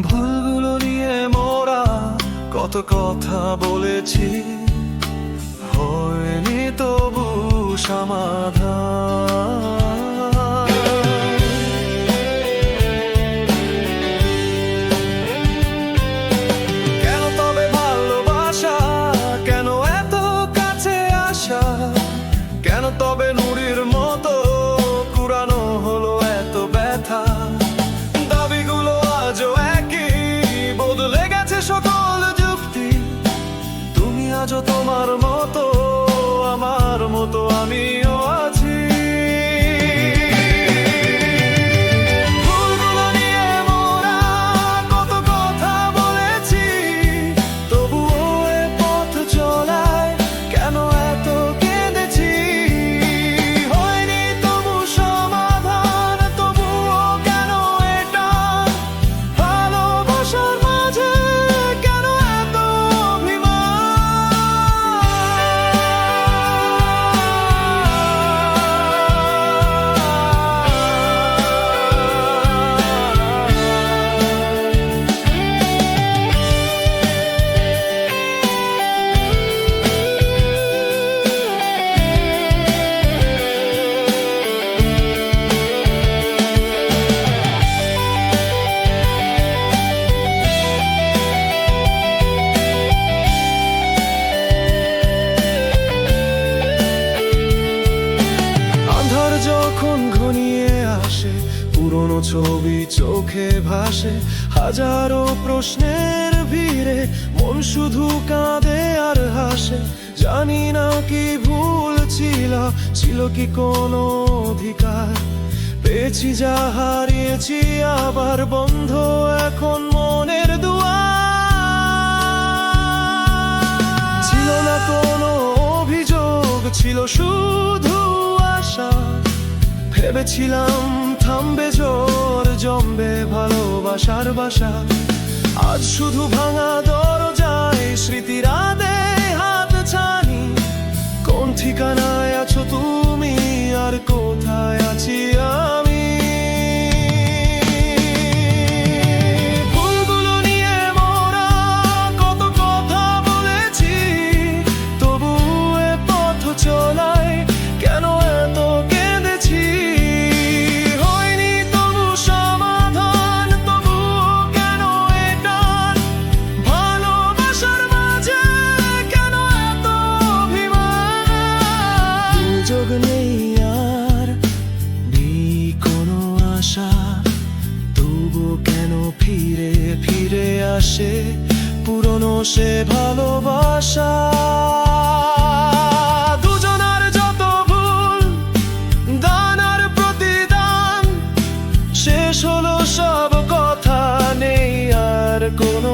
ভুলগুলো নিয়ে মোরা কত কথা বলেছি। আসে পুরনো ছবি চোখে ভাসে, হাজারো প্রশ্নের ভিড়ে মন শুধু কাঁদে আর হাসে। জানি না কি ভুল ছিল ছিল কি কোনো অধিকার। পেয়েছি যা হারিয়েছি, আবার বন্ধ এখন মনের ছিল না কোনো অভিযোগ, ছিল শুধু আশা। ভেবেছিলাম থামবে জোর জমবে ভালোবাসার বাসা। আজ শুধু ভাঙা দরজায় ফিরে ফিরে আসে পুরনো সে ভালোবাসা। দুজনার যত ভুল, দানার প্রতিদান, শেষ হলো সব কথা, নেই আর কোনো